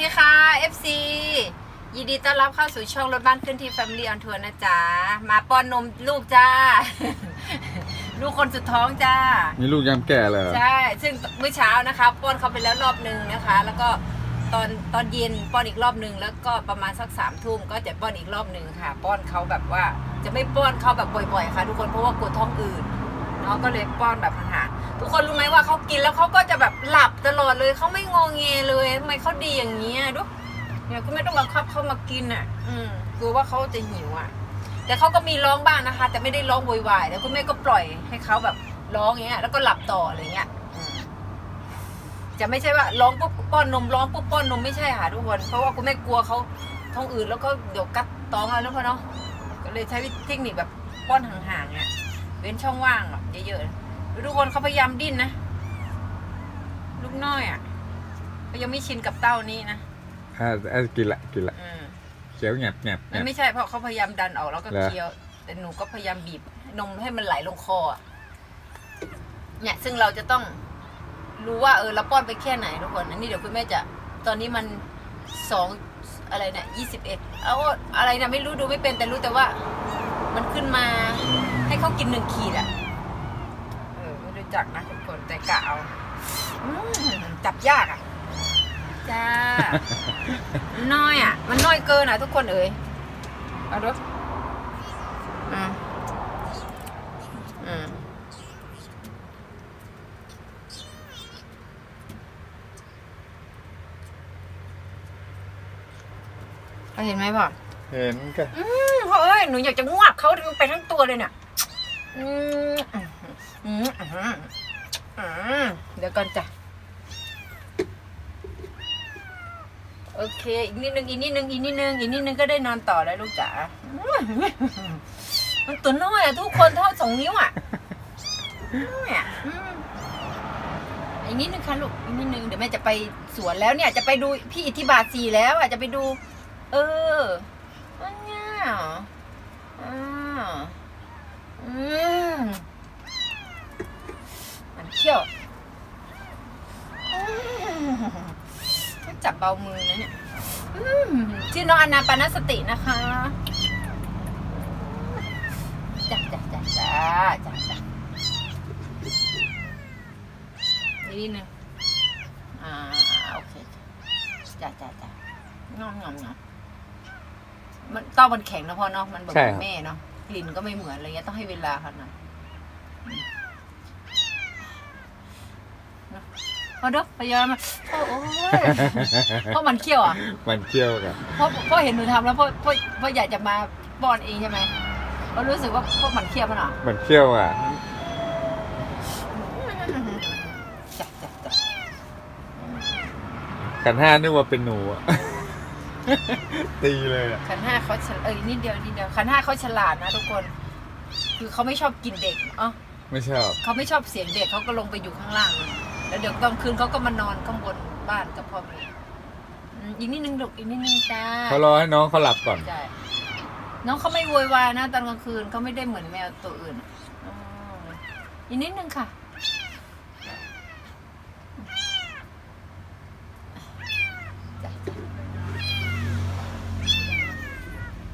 ดีค่ะ FC ยินดีต้อนรับเข้าสู่ช่องรถบ้านขึ้นที่ Family on Tour นะจ๊ะ มาป้อนนมลูกจ้า ลูกคนสุดท้องจ้า นี่ลูกยังแก่เลยเหรอใช่ ซึ่งเมื่อเช้านะคะ ป้อนเขาไปแล้วรอบหนึ่งนะคะ แล้วก็ตอนตอนเย็นป้อนอีกรอบหนึ่งแล้วก็ประมาณสักสามทุ่มก็จะป้อนอีกรอบหนึ่งค่ะ ป้อนเขาแบบว่าจะไม่ป้อนเขาแบบบ่อยๆ ค่ะ ทุกคนเพราะว่ากลัวท้องอืดเนาะก็เลยป้อนแบบห่างๆทุกคนรู้ไหมว่าเขากินแล้วเขาก็จะแบบหลับตลอดเลยเขาไม่งอแงเลยทำไมเขาดีอย่างนี้ยดูเนี่ยก็ไม่ต้องบังคับเขามากินอะ อืมกลัวว่าเขาจะหิวอะ แต่เขาก็มีร้องบ้างนะคะ แต่ไม่ได้ร้องโวยวายแล้วคุณแม่ก็ปล่อยให้เขาแบบร้องอย่างเงี้ย แล้วก็หลับต่ออะไรเงี้ยจะไม่ใช่ว่าร้องปุ๊บป้อนนมร้องปุ๊บป้อนนมไม่ใช่ค่ะทุกคน เพราะว่าคุณแม่กลัวเขาท้องอืดแล้วก็เดี๋ยวกัดท้องอะไรแล้วพอเนาะก็เลยใช้เทคนิคแบบป้อนห่างๆเนี่ย เว้นช่องว่างอะเยอะๆแล้วทุกคนเขาพยายามดิ้นนะ ลูกน้อยอะเขายังไม่ชินกับเต้านี้นะอ่าอ่ากินละกินละอืมเคี้ยวแงบแงบแงมันบ ไม่ใช่เพราะเขาพยายามดันออกแล้วก็เหรอ เคี้ยว แต่หนูก็พยายามบีบนมให้มันไหลลงคออะเนี่ย ซึ่งเราจะต้องรู้ว่าเออเราป้อนไปแค่ไหนทุกคนอันนี้เดี๋ยวคุณแม่จะ ตอนนี้มันสองอะไรเนี่ยยี่สิบเอ็ดเอาอะไรนะไม่รู้ดูไม่เป็นแต่รู้แต่ว่า มันขึ้นมาให้ เขากินหนึ่งขีดอะเออไม่รู้จักนะทุกคนแต่กะเอาอืมจับยากอะจ้า น้อยอะ มันน้อยเกินอะ ทุกคนเอ๋ยเอาดูอืมอืมเขาเห็นไหมพ่อเห็นก็ อืมพ่อเอ้ยหนูอยากจะงวบเขาไปทั้งตัวเลยเนี่ย อืมอืมอืมอืมอืมเดี๋ยวก่อนจ้ะ โอเค อีกนิดนึง อีกนิดนึง อีกนิดนึง อีกนิดนึงก็ได้นอนต่อแล้วลูกจ๋า มันตัวน้อยอะทุกคนเท่าสองนิ้วอะเนี่ยอีกนิดนึงค่ะลูก อีกนิดนึง เดี๋ยวแม่จะไปสวนแล้วเนี่ย จะไปดูพี่อิทธิบาทสีแล้วอะจะไปดู เอออันเนี้ยเหรออ่า อืมมันเขี้ยวอืมต้องจับเบามือนะเนี่ยอืมชื่อน้องอนาปานสตินะคะจ้ะจ้ะจ้ะจ้ะจ้ะจ้ะนี่นึงอ่าโอเคจ้ะจ้ะจ้ะงอมงอมงอมมันเต้ามันแข็งนะพ่อเนาะมันแบบเหมือนแม่เนาะ กลิ่นก็ไม่เหมือนอะไรเงี้ยต้องให้เวลาเขาหน่อยอืมเนอะพอเด้อพยายามมาโอ้ยเพราะมันเคี้ยวอะมันเคี้ยวกันเพราะเพราะเห็นหนูทำแล้วเพราะเพราะเพราะอยากจะมาป้อนเองใช่ไหมเพราะรู้สึกว่าพวกมันเคี้ยวมันอะมันเคี้ยวอะจ้ะจ้ะจ้ะขันห้านึกว่าเป็นหนูอะ ตีเลยอะขันห้าเขาฉลเอ้ยนิดเดียวนิดเดียวขันห้าเขาฉลาดนะทุกคน คือเขาไม่ชอบกินเด็กอ๋อไม่ชอบเขาไม่ชอบเสียงเด็กเขาก็ลงไปอยู่ข้างล่างเลยแล้วเดี๋ยวตอนคืนเขาก็มานอนข้างบนบ้านกับพ่อแม่อืมอีกนิดนึงลูกอีกนิดนึงจ้าเขารอให้น้องเขาหลับก่อน ใช่น้องเขาไม่โวยวายนะตอนกลางคืนเขาไม่ได้เหมือนแมวตัวอื่นอ๋ออีกนิดนึงค่ะจ้ะ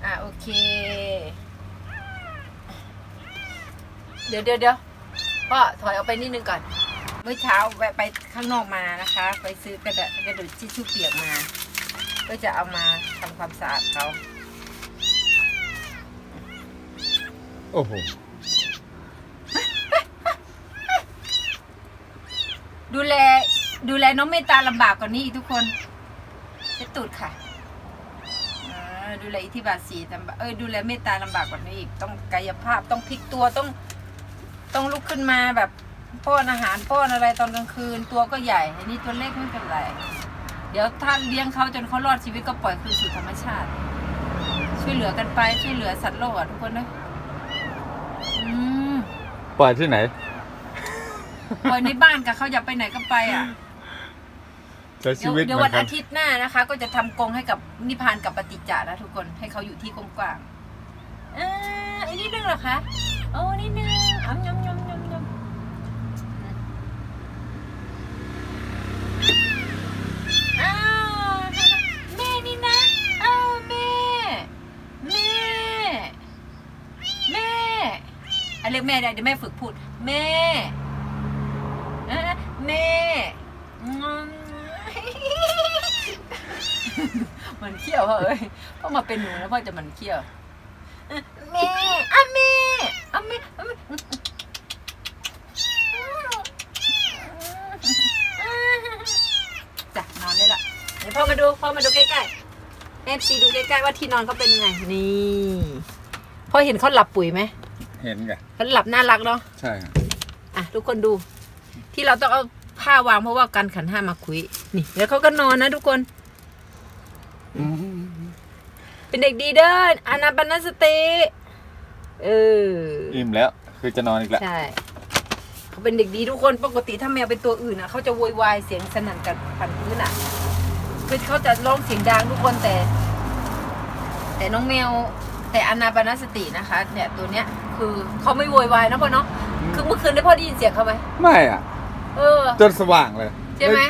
อะโอ เค เดี๋ยวเดี๋ยวเดี๋ยวพ่อถอยออกไปนิดนึงก่อน เมื่อเช้าแวะไปข้างนอกมานะคะ ไปซื้อกระดาษกระดาษทิชชู่เปียกมาก็จะเอามาทำความสะอาดเขาโอ้โห ดูแลดูแลน้องเมตตาลำบากกว่านี้อีกทุกคนเช็ดตูดค่ะ อ่าดูแลอิทธิบาทสีลำบากเออดูแลเมตตาลำบากกว่านี้อีกต้องกายภาพต้องพลิกตัวต้อง ต้องลุกขึ้นมาแบบป้อนอาหารป้อนอะไรตอนกลางคืน ตัวก็ใหญ่อันนี้ตัวเล็กไม่เป็นไร เดี๋ยวถ้าเลี้ยงเขาจนเขารอดชีวิตก็ปล่อยคืนสู่ธรรมชาติ ช่วยเหลือกันไปช่วยเหลือสัตว์โลกอะทุกคนนะอืมปล่อยที่ไหน ปล่อยในบ้านกับเขาอยากไปไหนก็ไปอะใช้ชีเดี๋ยววิตเดี๋ยววันอาทิตย์หน้านะคะ ก็จะทำกรงให้กับนิพานกับปฏิจจานะทุกคนให้เขาอยู่ที่กว้างๆเอออีกนี้นึงเหรอคะโอ้นี่นึงอ๋ำยำยำยำยำแม่นี่นะเอ้าวแม่ แม่ แม่อะเรียกแม่ได้เดี๋ยวแม่ฝึกพูด แม่อะแม่ มันเขี้ยวเหรอเอ้ยพ่อมาเป็นหนูแล้วพ่อจะมันเขี้ยวเอ๊ะแม่อะแม่อะแม่อะแม่จ้ะนอนได้ละเดี๋ยวพ่อมาดูพ่อมาดูใกล้ๆเอฟซีดูใกล้ๆว่าที่นอนเขาเป็นยังไงนี่พ่อเห็นเขาหลับปุ๋ยไหมเห็นไงเขาหลับน่ารักเนาะใช่ครับอะทุกคนดู ที่เราต้องเอาผ้าวางเพราะว่ากันขันห้ามาคุยนี่เดี๋ยวเขาก็นอนนะทุกคน เป็นเด็กดีเด้ออานาปานสติเอออิ่มแล้ว คือจะนอนอีกแล้วใช่เขาเป็นเด็กดีทุกคนปกติถ้าแมวเป็นตัวอื่นอะเขาจะโวยวายเสียงสนั่นกับพันพื้นอะคือเขาจะร้องเสียงดังทุกคนแต่ แต่น้องแมว แต่อานาปานสตินะคะ เนี่ยตัวเนี้ย คือเขาไม่โวยวายนะพ่อเนาะคือเมื่อคืนได้พ่อได้ยินเสียงเขาไหมไม่อะ เออ จนสว่างเลยใช่ไหม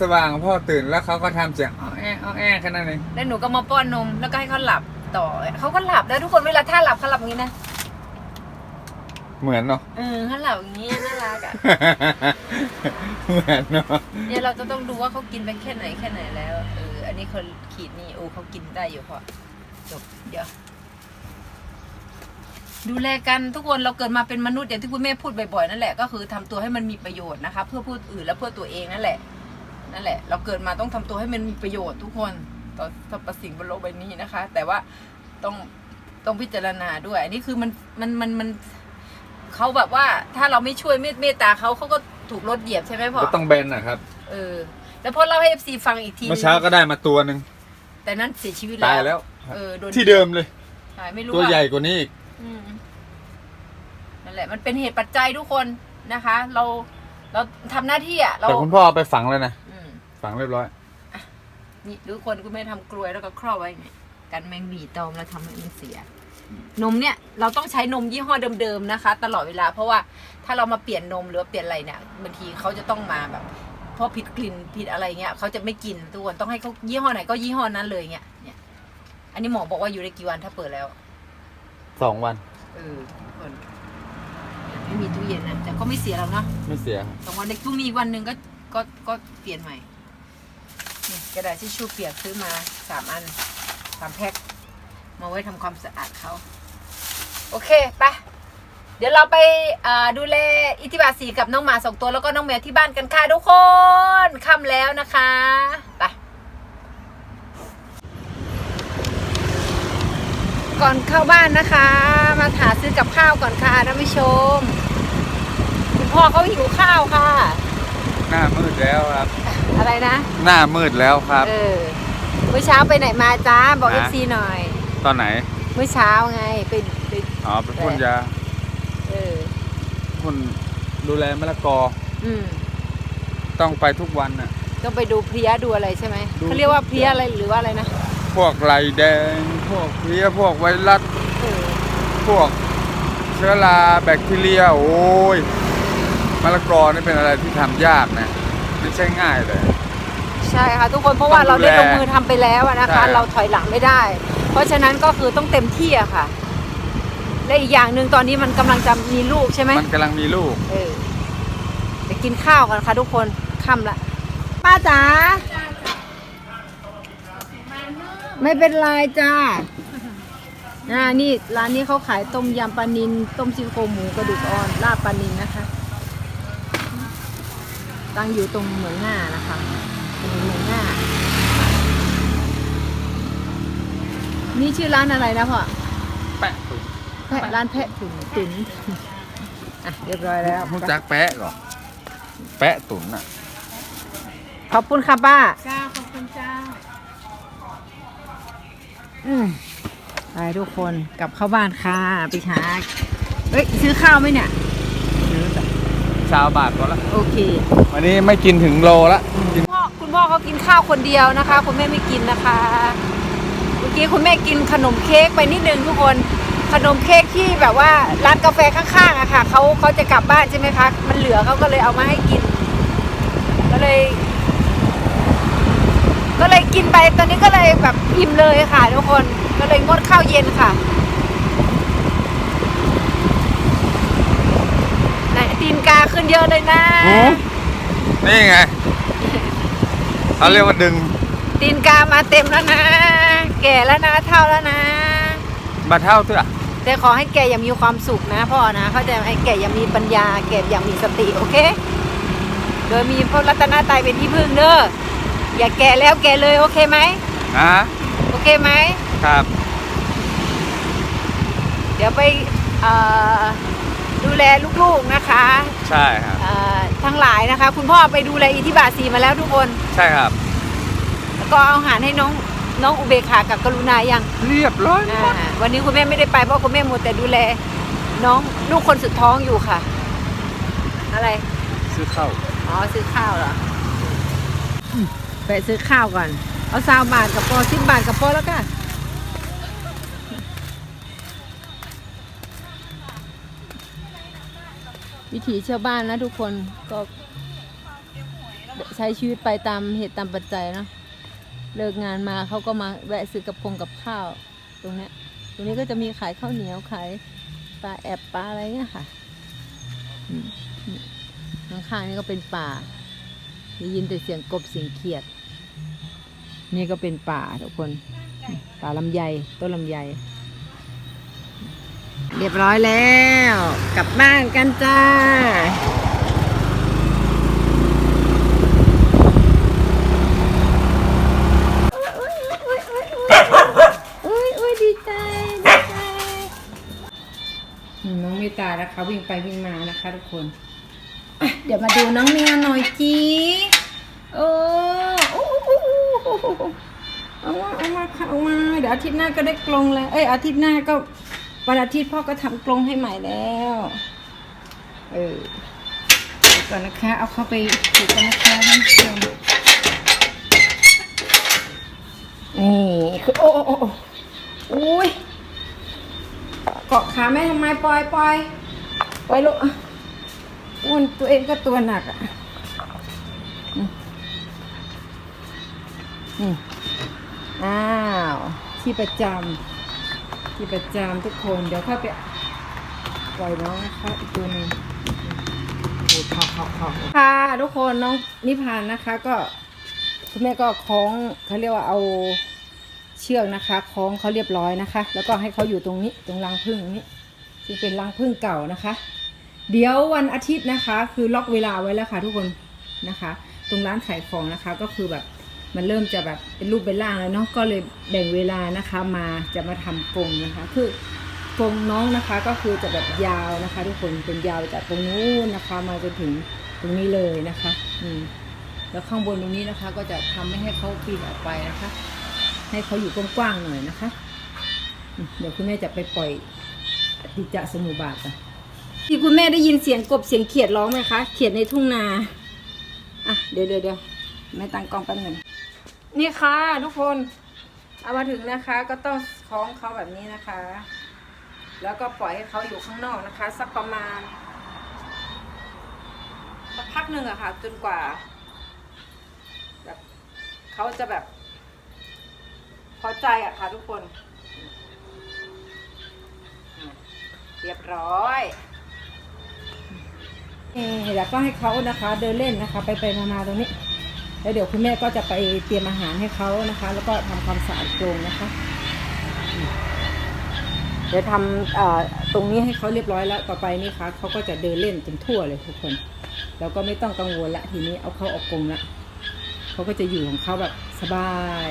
สว่างพ่อตื่นแล้วเขาก็ทำเสียงอ้อแอ้อ้อแอ้แค่นั้นเองแล้วหนูก็มาป้อนนมแล้วก็ให้เขาหลับต่อเขาก็หลับแล้วทุกคนเวลาถ้าหลับเขาหลับอย่างนี้นะเหมือนเนาะ เออเขาหลับอย่างนี้น่ารักอะ เหมือนเนาะเนี่ยเราจะต้องดูว่าเขากินไปแค่ไหนแค่ไหนแล้วเอออันนี้เขาขีดนี่โอ้เขากินได้อยู่พอจบเดี๋ยว ดูแลกันทุกคนเราเกิดมาเป็นมนุษย์อย่างที่คุณแม่พูดบ่อยๆนั่นแหละก็คือทำตัวให้มันมีประโยชน์นะคะ เพื่อผู้อื่นและเพื่อตัวเองนั่นแหละ นั่นแหละ เราเกิดมาต้องทำตัวให้มันมีประโยชน์ทุกคนต่อสรรพสิ่งบนโลกใบนี้นะคะ แต่ว่าต้องต้องพิจารณาด้วย อันนี้คือมันมันมันมันเขาแบบว่าถ้าเราไม่ช่วยเมตเมตตาเขาเขาก็ถูกรถเหยียบใช่ไหมพ่อก็ต้องเบนนะครับ เออ แล้วพอเล่าให้เอฟซีฟังอีกทีเมื่อเช้าก็ได้มาตัวหนึ่งแต่นั้นเสียชีวิตตายแล้วเออโดนที่เดิมเลยใช่ไม่รู้ตัวว่าใหญ่กว่านี้อีกอืมนั่นแหละมันเป็นเหตุปัจจัยทุกคนนะคะ เราเราทำหน้าที่อะเราแต่คุณพ่อเอาไปฝังเลยนะอืม ฝังเรียบร้อย นี่ทุกคนคุณแม่ทำกลวยแล้วก็ครอบไว้เนี่ยกันแมงหวีตอมแล้วทำให้มันเสีย นมเนี่ยเราต้องใช้นมยี่ห้อเดิมๆนะคะ ตลอดเวลาเพราะว่าถ้าเรามาเปลี่ยนนมหรือว่าเปลี่ยนอะไรเนี่ยบางทีเขาจะต้องมาแบบเพราะผิดกลิ่นผิดอะไรเงี้ยเขาจะไม่กินทุกคนต้องให้เขายี่ห้อไหนก็ยี่ห้อนั้นเลยเงี้ยเนี่ย อันนี้หมอบอกว่าอยู่ได้กี่วันถ้าเปิดแล้วสองวันเออทุกคนไม่มีตู้เย็นนะแต่ก็ไม่เสียแล้วเนาะไม่เสียครับสองวันเด็กพรุ่งนี้อีกวันหนึ่งก็ก็ก็เปลี่ยนใหม่ นี่กระดาษทิชชู่เปียกซื้อมาสามอันสามแพ็คมาไว้ทำความสะอาดเขาโอเคไปเดี๋ยวเราไปดูแลอิทธิบาทสีกับน้องหมาสองตัวแล้วก็น้องแมวที่บ้านกันค่ะทุกคนค่ำแล้วนะคะไปก่อนเข้าบ้านนะคะ มาหาซื้อกับข้าวก่อนค่ะท่านผู้ชม คุณพ่อเขาหิวข้าวค่ะ หน้ามืดแล้วครับ อะไรนะหน้ามืดแล้วครับ เออเมื่อเช้าไปไหนมาจ้าบอกเอฮะฟซีหน่อย ตอนไหน เมื่อเช้าไงไปไปอ๋อไปพ่นยาเออพ่นดูแลมะละกออืมต้องไปทุกวันน่ะ ต้องไปดูเพลียดูอะไรใช่ไหมดู เขาเรียกว่าเพลียอะไรหรือว่าอะไรนะพวกไหลแดง พวกเพลี้ยพวกไวรัสเออพวกเชื้อราแบคทีเรีย โอ้ยมะละกอนี่เป็นอะไรที่ทำยากนะไม่ใช่ง่ายเลย ใช่ค่ะทุกคนเพราะว่าต้เราองดูได้แลลงมือทำไปแล้วอะนะคะใช่เราถอยหลังไม่ได้ เพราะฉะนั้นก็คือต้องเต็มที่อะค่ะ และอีกอย่างหนึ่งตอนนี้มันกำลังจะมีลูกใช่ไหมมันกำลังมีลูกเออไปกินข้าวกันค่ะ ทุกคนค่ำละ ป้าจ๋าไม่เป็นไรจ้าอ่านี่ร้านนี้เขาขายต้มยำปลานินต้มซี่โครงหมูกระดูกอ่อนลาบปลานินนะคะ ตั้งอยู่ตรงเหมืองง่านะคะตรงเหมืองง่านี่ชื่อร้านอะไรนะพ่อแปะตุ๋นแพะร้านแพะตุ๋นตุ๋นอะเรียบร้อยแล้วรู้จักแปะก่อนแปะตุ๋นอะ ขอบคุณค่ะป้าเจ้าขอบคุณเจ้าอืมไปทุกคนกลับเข้าบ้านค่ะไปหาเฮ้ยซื้อข้าวไหมเนี่ย ชาวบาทก็ละ โอเค วันนี้ไม่กินถึงโลละกินพ่อ คุณพ่อเขากินข้าวคนเดียวนะคะ คุณแม่ไม่กินนะคะเมื่อกี้คุณแม่กินขนมเค้กไปนิดนึงทุกคนขนมเค้กที่แบบว่าร้านกาแฟข้างๆอะค่ะเขาเขาจะกลับบ้านใช่ไหมคะมันเหลือเขาก็เลยเอามาให้กิน ก็เลย ก็เลยกินไปตอนนี้ก็เลยแบบอิ่มเลยค่ะทุกคนก็เลยงดข้าวเย็นค่ะตีนกาขึ้นเยอะเลยนะนี่ไง เขาเรียกว่าดึง ตีนกามาเต็มแล้วนะ แก่แล้วนะเท่าแล้วนะ มาเท่าเถอะแต่ขอให้แกอย่ามีความสุขนะพ่อนะเข้าใจไหมแกอย่ามีปัญญา แกอย่ามีสติโอเค โดยมีพระรัตนตรัยเป็นที่พึ่งเด้ออย่าแก่แล้วแก่เลยโอเคไหมนะโอเคไหมครับ เดี๋ยวไปเอ่อ ดูแลลูกๆนะคะใช่ครับ เอ่อทั้งหลายนะคะ คุณพ่อไปดูแลอิทธิบาทสีมาแล้วทุกคน ใช่ครับ แล้วก็เอาอาหารให้น้องน้องอุเบกขากับกรุณายังเรียบร้อยอ่าวันนี้คุณแม่ไม่ได้ไปเพราะคุณแม่มัวแต่ดูแล น้องลูกคนสุดท้องอยู่ค่ะ อะไร ซื้อเข้าอ๋อซื้อข้าวเหรออืมไปซื้อข้าวก่อน เอาซาวบาทกับปอสิบบาทกับปอแล้วกัน วิถีชาวบ้านนะทุกคนก็ใช้ชีวิตไปตามเหตุตามปัจจัยเนาะเลิกงานมาเขาก็มาแวะซื้อกับพงกับข้าว ตรงเนี้ยตรงนี้ก็จะมีขายข้าวเหนียวขายปลาแอบปลาอะไรเงี้ยค่ะข้างๆนี่ก็เป็นป่าได้ยินแต่เสียงกบเสียงเขียด นี่ก็เป็นป่าทุกคน ป่าลำไยต้นลำไย เรียบร้อยแล้ว กลับบ้านกันจ้าอุ้ยอุ้ยดีใจดีใจน้องเมตตานะคะวิ่งไปวิ่งมานะคะทุกคนอะเดี๋ยวมาดูน้องเมียหน่อยจีโอ้โอ้โอ้โอ้โอ้โอ้เอามาเอามาค่ะเอามา เดี๋ยวอาทิตย์หน้าก็ได้กลงแล้ว เอ้ยอาทิตย์หน้าก็ วันอาทิตย์พ่อก็ทำกลงให้ใหม่แล้ว เออก่อนนะคะ เอาเข้าไปติดกันนะคะท่านผู้ชมนี่คือโอ้โอ้อุ้ยเกาะขาแม่ทำไมปล่อยปล่อยปล่อยลูกอ้วนตัวเองก็ตัวหนักอะอ้าว ที่ประจำ ที่ประจำทุกคน เดี๋ยวค่อยไปปล่อยน้องนะคะอีกตัวหนึ่งโอ้ขอขอขอค่ะทุกคนน้องนิพานนะคะ ก็คุณแม่ก็คล้องเขาเรียกว่าเอาเชือกนะคะคล้องเขาเรียบร้อยนะคะ แล้วก็ให้เขาอยู่ตรงนี้ตรงรังผึ้งนี้ซึ่งเป็นรังผึ้งเก่านะคะ เดี๋ยววันอาทิตย์นะคะ คือล็อกเวลาไว้แล้วค่ะ ทุกคนนะคะ ตรงร้านขายของนะคะก็คือแบบ มันเริ่มจะแบบเป็นรูปเป็นร่างแล้วเนาะก็เลยแบ่งเวลานะคะมาจะมาทำกรงนะคะ คือกรงน้องนะคะก็คือจะแบบยาวนะคะ ทุกคนเป็นยาวจากตรงนู้นนะคะ มาจนถึงตรงนี้เลยนะคะอืมแล้วข้างบนตรงนี้นะคะ ก็จะทำไม่ให้เขาปีนออกไปนะคะ ให้เขาอยู่กว้างๆหน่อยนะคะ เดี๋ยวคุณแม่จะไปปล่อยติจะสมุบาทกันที่คุณแม่ได้ยินเสียงกบเสียงเขียดร้องไหมคะ เขียดในทุ่งนา อะ เดี๋ยวเดี๋ยวเดี๋ยวแม่ตั้งกล้องแป๊บหนึ่ง นี่ค่ะทุกคนเอามาถึงนะคะ ก็ต้องคล้องเขาแบบนี้นะคะ แล้วก็ปล่อยให้เขาอยู่ข้างนอกนะคะ สักประมาณสักพักหนึ่งอะค่ะ จนกว่า แบบเขาจะแบบ พอใจอะค่ะ ทุกคน เรียบร้อยเอ่อแล้วก็ให้เขานะคะ เดินเล่นนะคะ ไปไปมาๆตรงนี้ แล้วเดี๋ยวคุณแม่ก็จะไปเตรียมอาหารให้เขานะคะ แล้วก็ทำความสะอาดกรงนะคะ เดี๋ยวทำตรงนี้ให้เขาเรียบร้อยแล้วต่อไปนี่คะเขาก็จะเดินเล่นจนทั่วเลยทุกคน แล้วก็ไม่ต้องกังวลละทีนี้เอาเขาออกกรงละเขาก็จะอยู่ของเขาแบบสบาย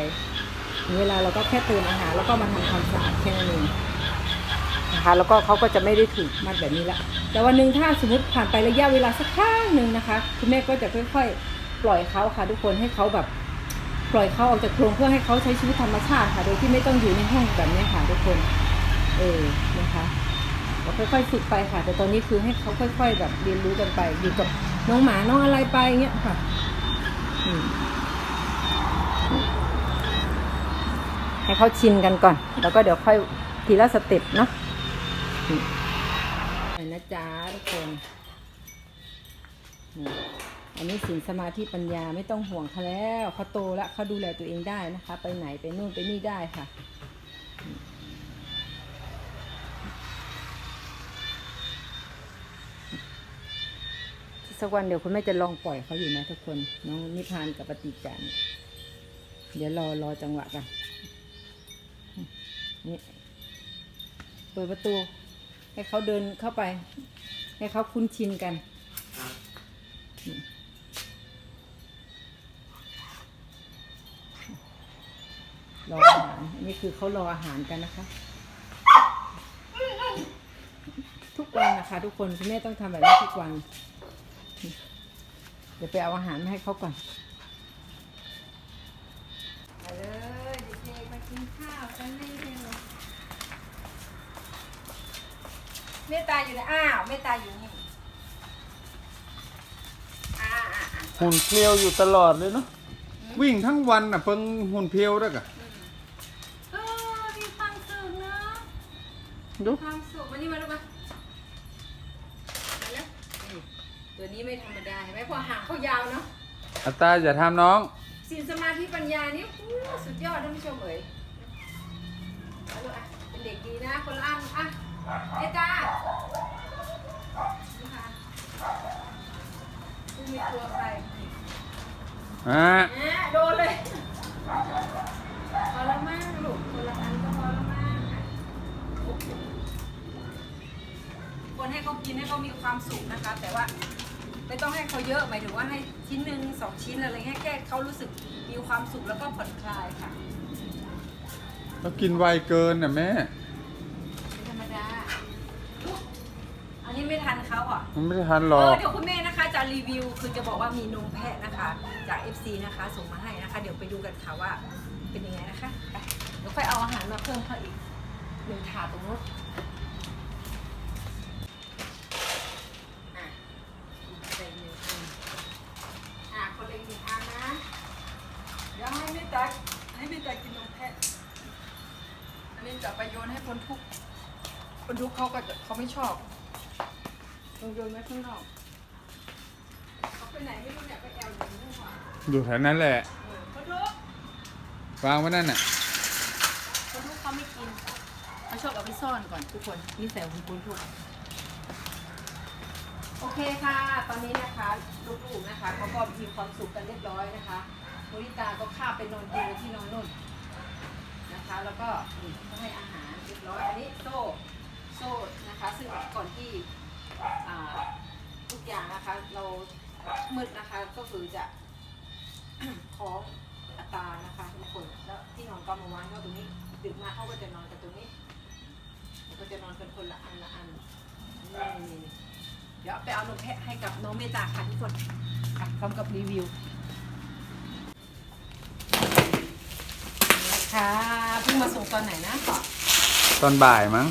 เวลาเราก็แค่เติมอาหารแล้วก็มาทำความสะอาดแค่นั้นเองนะคะ แล้วก็เขาก็จะไม่ได้ถูกมัดแบบนี้ละแต่วันหนึ่งถ้าสมมติผ่านไประยะเวลาสักพักหนึ่งนะคะ คุณแม่ก็จะค่อยๆ ปล่อยเขาค่ะ ทุกคนให้เขาแบบปล่อยเขาออกจากกรงเพื่อให้เขาใช้ชีวิตธรรมชาติค่ะ โดยที่ไม่ต้องอยู่ในห้องแบบนี้ค่ะทุกคน เออนะคะเราค่อยๆฝึกไปค่ะ แต่ตอนนี้คือให้เขาค่อย ๆ แบบเรียนรู้กันไปอยู่กับน้องหมาน้องอะไรไปอย่างเงี้ยค่ะอืให้เขาชินกันก่อน แล้วก็เดี๋ยวค่อยทีละสเต็ปเนาะนะจ๊ะทุกคน อันนี้สินสมาธิปัญญาไม่ต้องห่วงเขาแล้วเขาโตแล้วเขาดูแลตัวเองได้นะคะ ไปไหนไปนู่นไปนี่ได้ค่ะสักวันเดี๋ยวคุณแม่จะลองปล่อยเขาอยู่นะทุกคนน้องนิพานกับปฏิจารย์เดี๋ยวรอรอจังหวะกันนี่เปิดประตู ให้เขาเดินเข้าไป ให้เขาคุ้นชินกัน รออาหารอันนี้คือเขารออาหารกันนะคะ ทุกวันนะคะ ทุกคนคุณแม่ต้องทำแบบนี้ทุกวัน เดี๋ยวไปเอาอาหารมาให้เขาก่อนมาเลยเด็กๆมากินข้าวกันเลยเร็วเมตตาอยู่ไหนอ้าวเมตตาอยู่นี่อ่าอ่าอ่าหุ่นเพลียวอยู่ตลอดเลยเนาะวิ่งทั้งวันน่ะเพิ่งหุ่นเพลียวด้วยกะ เออมีความสุขเนอะ ดูมีความสุขมานี่มาลูกมามาแล้วนี่ตัวนี้ไม่ธรรมดาเห็นไหมพอหางเขายาวเนาะอัตตาอย่าทำน้องสินสมาธิปัญญานี่อู้สุดยอดท่านผู้ชมเอ๋ยเอาลูกอะเป็นเด็กดีนะคนละอันอะเอจ้านี่ค่ะกูมีตัวใครอ่าแหมโดนเลยพอละมั่งลูกคนละอันก็ คนให้เขากินให้เขามีความสุขนะคะ แต่ว่าไม่ต้องให้เขาเยอะหมายถึงว่าให้ชิ้นหนึ่งสองชิ้นอะไรเงี้ยแค่เขารู้สึกมีความสุขแล้วก็ผ่อนคลายค่ะแล้วกินไวเกินน่ะแม่เป็นธรรมดาอุ๊ยอันนี้ไม่ทันเขาอะ มันไม่ทันหรเอออกเดี๋ยวคุณแม่นะคะจะรีวิวคือจะบอกว่ามีนมแพะนะคะ จาก FC นะคะส่งมาให้นะคะ เดี๋ยวไปดูกันค่ะว่าเป็นยังไงนะคะไปเดี๋ยวค่อยเอาอาหารมาเพิ่มเขาอีกหนึ่งถาดตรงนู้นอะใส่หนึ่งอันอะคนละอีกหนึ่งอันนะเดี๋ยวให้แม่ตักให้แม่ตักกินนมแพะอันนี้จะไปโยนให้คนทุกข์ คนทุกข์เขาก็จะเขาไม่ชอบโยนโยนไว้ข้างนอกเขาไปไหนไม่รู้เนี่ยไปแอลอยู่นู่นว่ะอยู่แถวนั้นแหละเออเขาทุกวางไว้นั่นน่ะเขาทุกเขาไม่กินเขาชอบเอาไปซ่อนก่อนทุกคนนี่ใส่คุณคุณทุกโอเคค่ะ ตอนนี้นะคะลูกๆนะคะเขาก็มีความสุขกันเรียบร้อยนะคะมุริตาก็ข้าบไปนอนดูที่นอนนุ่นนะคะ แล้วก็นี่ก็ให้อาหารเรียบร้อยอันนี้โซ่ โซ่นะคะ ซึ่งก่อนที่ทุกอย่างนะคะ เรามืดนะคะก็คือจะของอัตรานะคะทุกคนแล้วที่นอนก็มาวางก็ตรงนี้ดึกมาเขาก็จะนอนกันตรงนี้ก็จะนอนกันคนละอันละอันนี่เดี๋ยวไปเอานมแพะให้กับน้องเมตาค่ะทุกคนค่ะพร้อมกับรีวิวค่ะเพิ่งมาส่งตอนไหนนะต่อตอนบ่ายมั้ง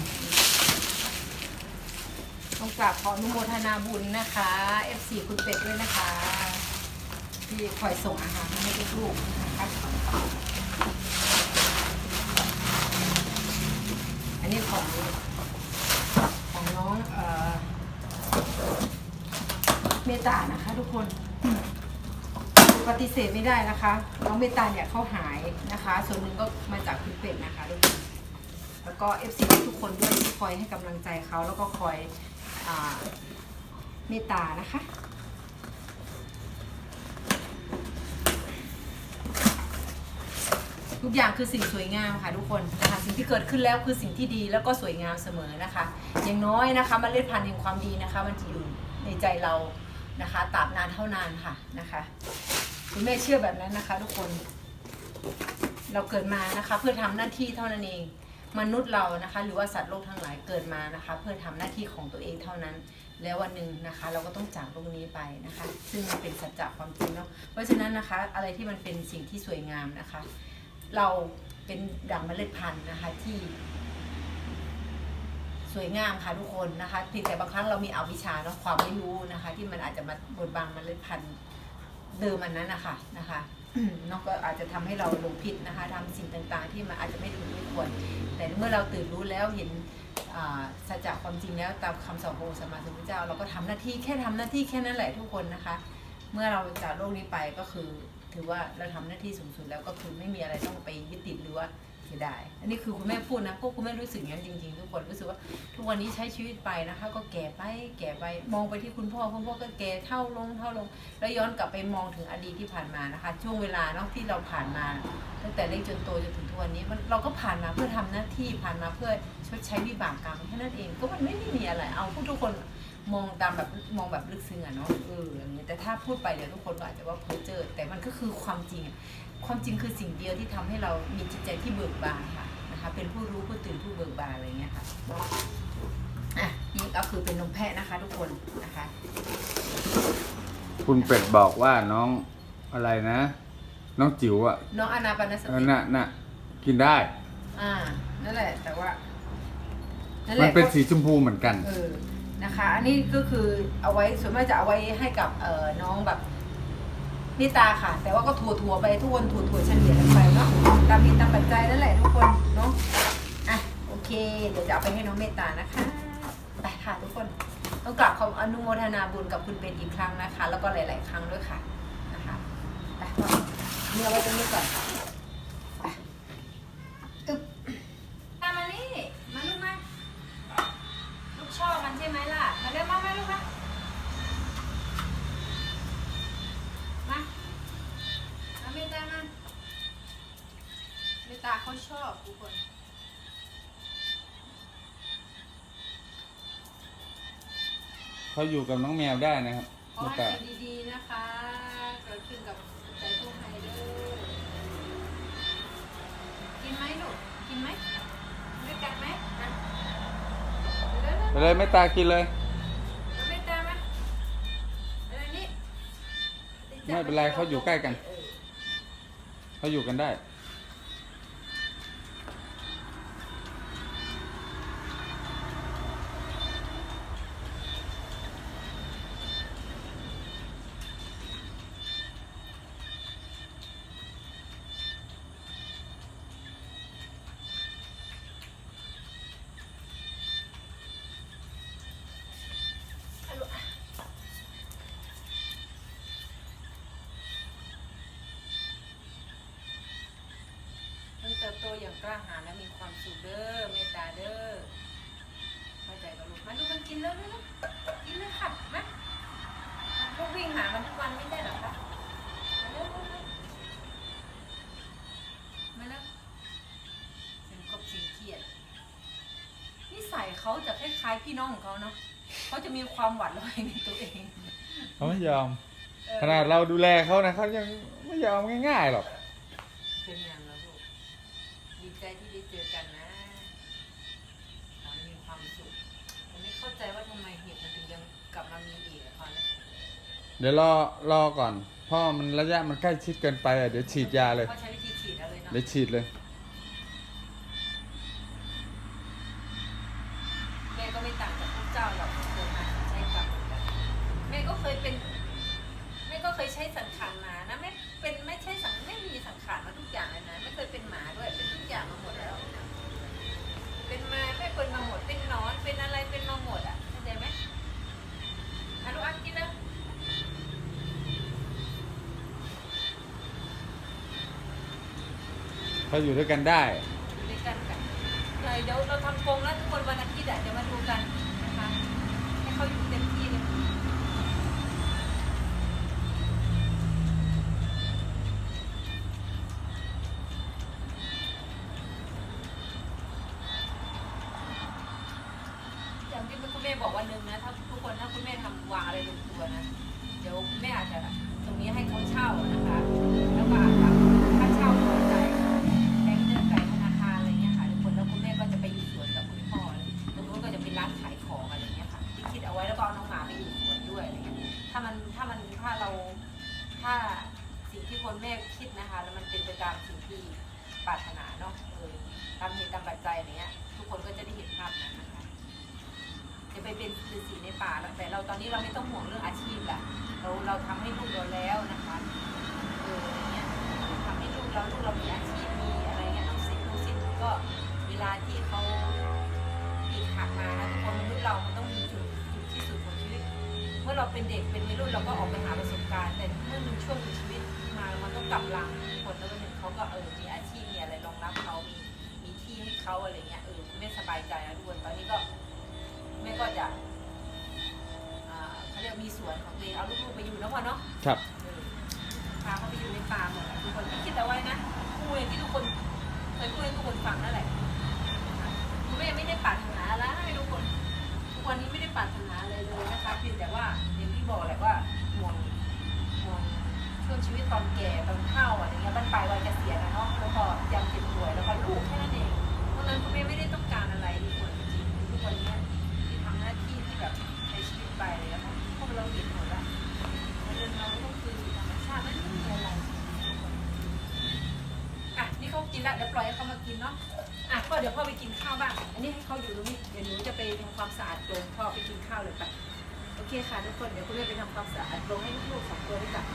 ต้องกราบขออนุโมทนาบุญนะคะ F4 คุณเป็ดด้วยนะคะ ที่คอยส่งอาหารให้ลูกๆนะคะอันนี้ของของน้องเอ่อเมตานะคะทุกคนปฏิเสธไม่ได้นะคะน้องเมตาเนี่ยเขาหายนะคะ ส่วนหนึ่งก็มาจากคุณเป็ดนะคะทุกคนแล้วก็ FC ทุกคนด้วยที่คอยให้กำลังใจเขาแล้วก็คอย เมตตานะคะทุกอย่างคือสิ่งสวยงามค่ะทุกคนนะคะสิ่งที่เกิดขึ้นแล้วคือสิ่งที่ดีแล้วก็สวยงามเสมอนะคะ อย่างน้อยนะคะเมล็ดพันธุ์แห่งความดีนะคะ มันจะอยู่ในใจเรานะคะตราบนานเท่านานค่ะนะคะคุณแม่เชื่อแบบนั้นนะคะ ทุกคน เราเกิดมานะคะ เพื่อทำหน้าที่เท่านั้นเอง มนุษย์เรานะคะ หรือว่าสัตว์โลกทั้งหลายเกิดมานะคะ เพื่อทำหน้าที่ของตัวเองเท่านั้น แล้ววันหนึ่งนะคะ เราก็ต้องจากโลกนี้ไปนะคะ ซึ่งมันเป็นสัจจะความจริงเนาะเพราะฉะนั้นนะคะ อะไรที่มันเป็นสิ่งที่สวยงามนะคะ เราเป็นดั่งเมล็ดพันธุ์นะคะที่สวยงามค่ะทุกคนนะคะเพียงแต่บางครั้งเรามีอวิชชาเนาะความไม่รู้นะคะ ที่มันอาจจะมาบดบังเมล็ดพันธุ์เดิมอันนั้นนะคะนะคะ นอกก็อาจจะทำให้เราหลงผิดนะคะทำสิ่งต่างๆ ที่มันอาจจะไม่ถูกไม่ควรแต่เมื่อเราตื่นรู้แล้วเห็นอ่าสัจจะความจริงแล้วตามคำสอนขององค์สมมาสมพุทธเจ้า เราก็ทำหน้าที่แค่ทำหน้าที่แค่นั้นแหละทุกคนนะคะ เมื่อเราจากโลกนี้ไปก็คือถือว่าเราทำหน้าที่สูงสุดแล้วก็คือไม่มีอะไรต้องไปยึดติดหรือว่า สียดายอันนี้คือคุณแม่พูดนะพวกคุณแม่รู้สึกอย่างนั้นจริงๆทุกคนรู้สึกว่า ทุกวันนี้ใช้ชีวิตไปนะคะ ก็แก่ไปแก่ไปมองไปที่คุณพ่อคุณพ่อก็แก่เท่าลงเท่าลง แล้วย้อนกลับไปมองถึงอดีตที่ผ่านมานะคะ ช่วงเวลาเนาะที่เราผ่านมาตั้งแต่เล็กจนโตจนถึงทุกวันนี้มันเราก็ผ่านมาเพื่อทำหน้าที่ผ่านมาเพื่อชดใช้วิบากกรรมแค่นั้นเองก็มันไม่ได้มีอะไร เอาพูดทุกคนมองตามแบบมองแบบลึกซึ้งอะเนาะเอออย่างเงี้ยแต่ถ้าพูดไปเดี๋ยวทุกคนก็อาจจะว่าเพ้อเจ้อแต่มันก็คือความจริง ความจริงคือสิ่งเดียวที่ทำให้เรามีจิตใจที่เบิกบานค่ะนะคะ เป็นผู้รู้ผู้ตื่นผู้เบิกบานอะไรเงี้ยค่ะอะนี่ก็คือเป็นนมแพะนะคะทุกคนนะคะ คุณเป็ดบอกว่าน้องอะไรนะ น้องจิ๋วอะน้องอนาปานสเออติน่ะน่ะกินได้ อ่านั่นแหละ แต่ว่านั่นแหมันละเป็นสีชมพูเหมือนกัน เออ นะคะ อันนี้ก็คือเอาไว้ส่วนมากจะเอาไว้ให้กับเอ่อน้องแบบ นิตาค่ะ แต่ว่าก็ถั่วถั่วๆไปทุกคนถั่วถั่วๆเฉลี่ยกันไปเนาะตามมีตามปัจจัยนั่นแหละทุกคนเนาะอะโอเค เดี๋ยวจะเอาไปให้น้องเมตตานะคะไปค่ะทุกคนต้องกราบขอบอนุโมทนาบุญกับคุณเป็นอีกครั้งนะคะ แล้วก็หลาย ๆ ครั้งด้วยค่ะนะคะไปเนี่อไว้ตรงนี้ก่อน เขาอยู่กับน้องแมวได้นะครับขอไม่ให้แต่สิ่งดีๆนะคะ เกิดขึ้นกับใจผู้ให้เด้อกินไหมลูก กินไหมด้วยกันไหมนะเร็วๆไปเลยไม่ตากินเลยๆไม่ตามมาอะไรนี่ไม่เป็นไรเขาอยู่ใกล้กันเออเขาอยู่กันได้ เขาจะคล้ายๆพี่น้องของเขาเนาะเขาจะมีความหวาดระแวงในตัวเองเขาไม่ยอมเออขนาดเราดูแลเขานะเขายังไม่ยอมง่ายๆหรอกเป็นยังแล้วลูกดีใจที่ได้เจอกันนะขอให้มีความสุขผมไม่เข้าใจว่าทำไมเห็ดมันถึงยังกลับมามีอีกอะตอนนี้เดี๋ยวรอรอก่อนเพ่อมันระยะมันใกล้ชิดเกินไปอะเดี๋ยวฉีดยาเลยเขาใช้วิธีฉีดเอาเลยเนาะ เดี๋ยวฉีดเลย เขาอยู่ด้วยกันได้ อยู่ด้วยกันกันเดี๋ยวเราทำกรงแล้วทุกคนวันอาทิตย์อะเดี๋ยวมาดูกัน คนแม่คิดนะคะ แล้วมันเป็นไปตามสิ่งที่ปรารถนาเนาะเออตามเหตุตามปัจจัยอะไรเงี้ย ทุกคนก็จะได้เห็นภาพนั้นนะคะจะไปเป็นฤาษีในป่าแล้วแต่เราตอนนี้เราไม่ต้องห่วงเรื่องอาชีพละเราเราทำให้ลูกเราแล้วนะคะเอออะไรเงี้ยทำให้ลูกเราลูกเรามีอาชีพมีอะไรเงี้ยน้องสิทธิ์น้องสิทธิ์ก็เวลาที่เขาปีกหักมานะทุกคนมนุษย์เรามันต้องมีจุดจุดที่สุดของชีวิต เมื่อเราเป็นเด็กเป็นวัยรุ่นเราก็ออกไปหาประสบการณ์ แต่เมื่อมันช่วงหนึ่งชีวิตมามันต้อง กลับหลังคนแล้ววันหนึ่งเขาก็เออมีอาชีพมีอะไรรองรับเขามีเขาอะไรเงี้ยเออคุณแม่สบายใจนะทุกคนตอนนี้ก็แม่ก็จะอ่าเขาเรียกมีสวนของตัวเองเอาลูกๆไปอยู่นะพ่อเนาะครับ เออพาเขาไปอยู่ในป่าหมดอะทุกคนไม่คิดแต่ว่านะพูดอย่างที่ทุกคนเคยพูดให้ทุกคนฟังนั่นแหละคุณแม่ไม่ได้ปรารถนาอะไรให้ทุกคน ทุกวันนี้ไม่ได้ปรารถนาอะไรเลยนะคะเพียงแต่ว่าอย่างที่บอกแหละว่าห่วงห่วง ช่วงชีวิตตอนแก่ตอนเฒ่าอะไรเงี้ยบ้านปลายวัยเกษียณนะเนาะแล้วก็ยามเจ็บป่วยแล้วก็ลูกแค่นั้นเองเพราะฉะนั้นคุณแม่ไม่ได้ต้องการอะไรทุกคนจริงๆทุกวันนี้ที่ทำหน้าที่ที่แบบในชีวิตไปเลยนะคะพวกเราเห็นหมดแล้วเรื่องเราต้องคืนสู่ธรรมชาติไม่มีอะไรอะนี่เขากินแล้วเดี๋ยวปล่อยให้เขามากินเนาะอะก็เดี๋ยวพ่อไปกินข้าวบ้าง อันนี้ให้เขาอยู่ตรงนี้เดี๋ยวหนูจะไปทำความสะอาดกรงพ่อไปกินข้าวเลยไปโอเคค่ะทุกคนเดี๋ยวคุณแม่ไปทำความสะอาดกรงให้ลูกๆสองตัวด้วยกัน